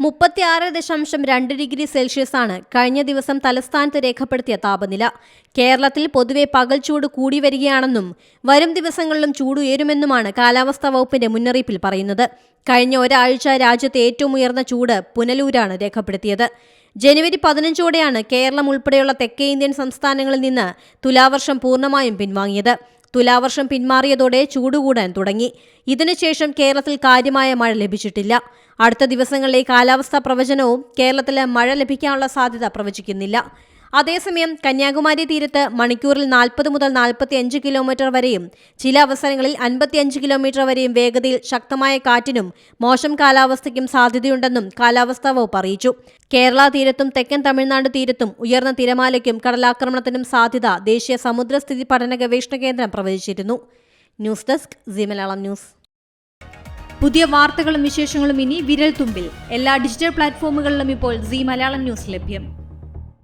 മുപ്പത്തിയാറ് ദശാംശം രണ്ട് ഡിഗ്രി സെൽഷ്യസ് ആണ് കഴിഞ്ഞ ദിവസം തലസ്ഥാനത്ത് രേഖപ്പെടുത്തിയ താപനില. കേരളത്തിൽ പൊതുവെ പകൽ ചൂട് കൂടി വരികയാണെന്നും വരും ദിവസങ്ങളിലും ചൂട് ഉയരുമെന്നുമാണ് കാലാവസ്ഥാ വകുപ്പിന്റെ മുന്നറിയിപ്പിൽ പറയുന്നത്. കഴിഞ്ഞ ഒരാഴ്ച രാജ്യത്തെ ഏറ്റവും ഉയർന്ന ചൂട് പുനലൂരാണ് രേഖപ്പെടുത്തിയത്. ജനുവരി പതിനഞ്ചോടെയാണ് കേരളം ഉൾപ്പെടെയുള്ള തെക്കേ ഇന്ത്യൻ സംസ്ഥാനങ്ങളിൽ നിന്ന് തുലാവർഷം പൂർണമായും പിൻവാങ്ങിയത്. തുലാവർഷം പിന്മാറിയതോടെ ചൂടുകൂടാൻ തുടങ്ങി. ഇതിനുശേഷം കേരളത്തിൽ കാര്യമായ മഴ ലഭിച്ചിട്ടില്ല. അടുത്ത ദിവസങ്ങളിലെ കാലാവസ്ഥാ പ്രവചനവും കേരളത്തിൽ മഴ ലഭിക്കാനുള്ള സാധ്യത പ്രവചിക്കുന്നില്ല. അതേസമയം കന്യാകുമാരി തീരത്ത് മണിക്കൂറിൽ നാൽപ്പത് മുതൽ നാൽപ്പത്തി അഞ്ച് കിലോമീറ്റർ വരെയും ചില അവസരങ്ങളിൽ അൻപത്തിയഞ്ച് കിലോമീറ്റർ വരെയും വേഗതയിൽ ശക്തമായ കാറ്റിനും മോശം കാലാവസ്ഥയ്ക്കും സാധ്യതയുണ്ടെന്നും കാലാവസ്ഥാ വകുപ്പ് അറിയിച്ചു. കേരള തീരത്തും തെക്കൻ തമിഴ്നാട് തീരത്തും ഉയർന്ന തിരമാലയ്ക്കും കടലാക്രമണത്തിനും സാധ്യത ദേശീയ സമുദ്രസ്ഥിതി പഠന ഗവേഷണ കേന്ദ്രം പ്രവചിച്ചിരുന്നു. News desk Zee Malayalam news. പുതിയ വാർത്തകളും വിശേഷങ്ങളും ഇനി വിരൽ തുമ്പിൽ. എല്ലാ ഡിജിറ്റൽ പ്ലാറ്റ്ഫോമുകളിലും ഇപ്പോൾ സി മലയാളം ന്യൂസ് ലഭ്യം.